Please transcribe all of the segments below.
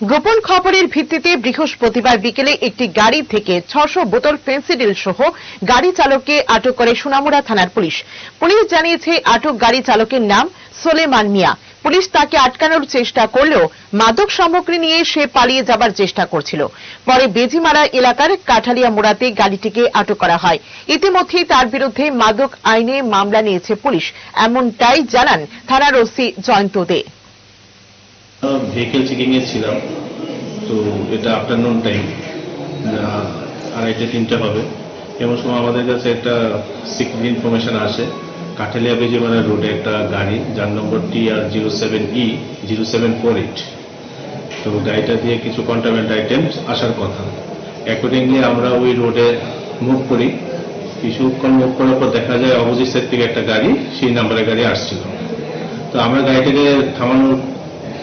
গোপন খবরের ভিত্তিতে বৃহস্পতিবার বিকেলে একটি গাড়ি থেকে ছশো বোতল ফেন্সিডিল সহ গাড়ি চালককে আটক করে সোনামুড়া থানার পুলিশ। পুলিশ জানিয়েছে, আটক গাড়ি চালকের নাম সোলেমান মিয়া। পুলিশ তাকে আটকানোর চেষ্টা করলেও মাদক সামগ্রী নিয়ে সে পালিয়ে যাবার চেষ্টা করছিল। পরে বেজিমারা এলাকার কাঠালিয়া মোড়াতে গাড়িটিকে আটক করা হয়। ইতিমধ্যেই তার বিরুদ্ধে মাদক আইনে মামলা নিয়েছে পুলিশ। এমনটাই জানান থানার OC Jayanta De. Vehicle checking এ ছিলাম। তো এটা আফটারনুন টাইম আড়াইটে, তিনটে হবে। এমন সময় আমাদের কাছে একটা সিক্রেট ইনফরমেশন আসে। কাঠালিয়া বেজিমারা রোডে একটা গাড়ি, যার number T R zero seven E zero seven four eight তো গাড়িটা দিয়ে কিছু কন্টামেন্ট আইটেম আসার কথা। অ্যাকর্ডিংলি আমরা ওই রোডে মুভ করি। কিছুক্ষণ মুভ করার পর দেখা যায় অপোজিট সাইড থেকে একটা গাড়ি, সেই নাম্বারের গাড়ি আসছিল। তো আমরা গাড়িটাকে থামানোর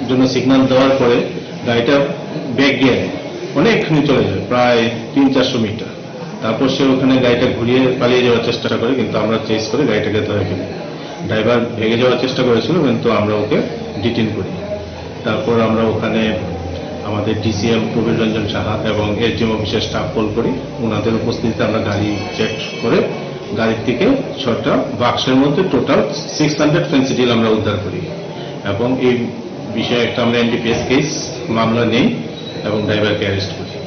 জন্য সিগন্যাল দেওয়ার পরে গাড়িটা ব্যাক গিয়ে অনেকখানি চলে যায়, প্রায় তিন চারশো মিটার। তারপর সে ওখানে গাড়িটা ঘুরিয়ে পালিয়ে যাওয়ার চেষ্টা করে, কিন্তু আমরা চেস করে গাড়িটাকে ধরে ফেলি ড্রাইভার ভেঙে যাওয়ার চেষ্টা করেছিল, কিন্তু আমরা ওকে ডিটেন করি। তারপর আমরা ওখানে আমাদের ডিসিএম প্রবীর রঞ্জন সাহা এবং এসডিএম অফিসের স্টাফ কল করি। ওনাদের উপস্থিতিতে আমরা গাড়ি চেক করে গাড়ির থেকে ছটা বাক্সের মধ্যে টোটাল সিক্স হান্ড্রেড ফেন্সিডিল আমরা উদ্ধার করি। এবং এই বিষয়ে একটা আমরা এনডিপিএস কেস মামলা নেই এবং ড্রাইভারকে অ্যারেস্ট করি।